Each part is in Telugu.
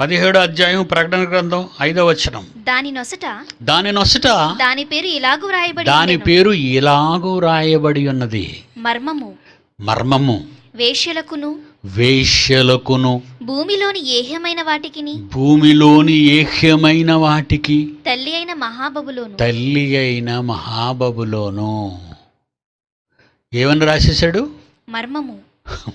పదిహేడో అధ్యాయం ప్రకటన గ్రంథం ఐదో వచనం. దాని నొసట దాని నొసట దాని పేరు ఇలాగు వ్రాయబడి దాని. పేరు ఇలాగూ రాయబడి ఉన్నది. మర్మము. మర్మము. వేశ్యలకును. వేశ్యలకును. భూమిలోని ఏహ్యమైన వాటికిని. భూమిలోని ఏహ్యమైన వాటికి. తల్లి అయిన మహాబబులోను. తల్లి అయిన మహాబబులోను. ఏమని రాసేశాడు? మర్మము.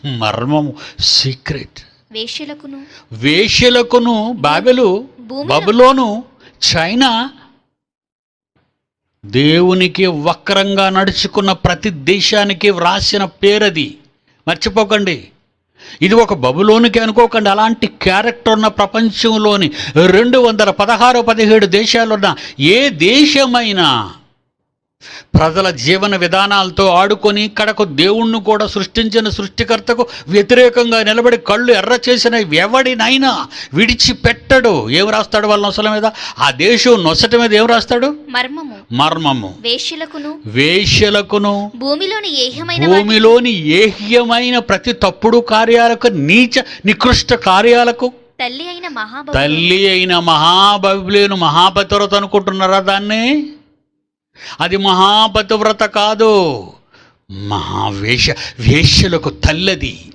మర్మము. సీక్రెట్. వేశ్యలకును వేశ్యలకును బాబెలు బబులోను చైనా దేవునికి వక్రంగా నడుచుకున్న ప్రతి దేశానికి వ్రాసిన పేరది. మర్చిపోకండి. ఇది ఒక బబులోనికి అనుకోకండి. అలాంటి క్యారెక్టర్ ఉన్న ప్రపంచంలోని రెండు వందల పదహారు పదిహేడు దేశాలున్న ఏ దేశమైనా ప్రజల జీవన విధానాలతో ఆడుకొని కడకు దేవుణ్ణి కూడా సృష్టించిన సృష్టికర్తకు వ్యతిరేకంగా నిలబడి కళ్ళు ఎర్ర చేసిన ఎవడినైనా విడిచిపెట్టడు. ఏం రాస్తాడు వాళ్ళ నొసల మీద? ఆ దేశం నొసట మీద ఏం రాస్తాడు? మర్మము. వేశ్యలకును. భూమిలోని ఏహ్యమైన వాటి- భూమిలోని ఏహ్యమైన ప్రతి తప్పుడు కార్యాలకు నీచ నికృష్ట కార్యాలకు తల్లి అయిన మహాబబు తల్లి అయిన మహాబబులేను మహాపతివ్రత అనుకుంటున్నారా దాన్ని? అది మహాపతివ్రత కాదు. మహావేష వేష్యలకు తల్లది.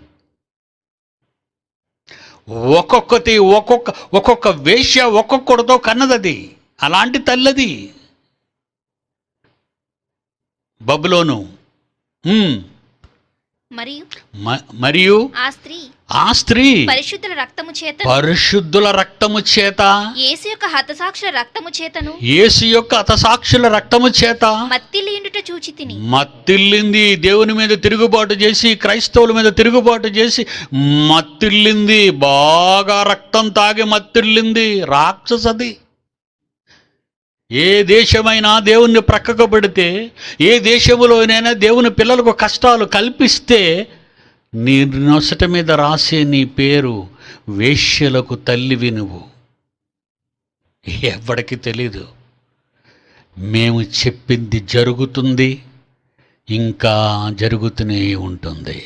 ఒక్కొక్కటి ఒక్కొక్క ఒక్కొక్క వేష్య ఒక్కొక్కడితో కన్నదది. అలాంటి తల్లది. బబులోను. మరియు మరియు ఆ స్త్రీ ఆ స్త్రీ పరిశుద్ధుల రక్తము చేత పరిశుద్ధుల రక్తము చేత యేసు యొక్క హతసాక్షుల రక్తము చేతను యేసు యొక్క అతసాక్షుల రక్తము చేత మత్తిలియుండుట చూచి తిని. మత్తిల్లింది దేవుని మీద తిరుగుబాటు చేసి క్రైస్తవుల మీద తిరుగుబాటు చేసి మత్తిల్లింది బాగా రక్తం తాగి మత్తిల్లింది రాక్షసది. ఏ దేశమైనా దేవుణ్ణి ప్రక్కకు పెడితే ఏ దేశంలోనైనా దేవుని పిల్లలకు కష్టాలు కల్పిస్తే నీ నొసట మీద రాసే నీ పేరు వేశ్యలకు తల్లివి నువ్వు. ఎవరికి తెలీదు. మేము చెప్పింది జరుగుతుంది ఇంకా జరుగుతూనే ఉంటుంది.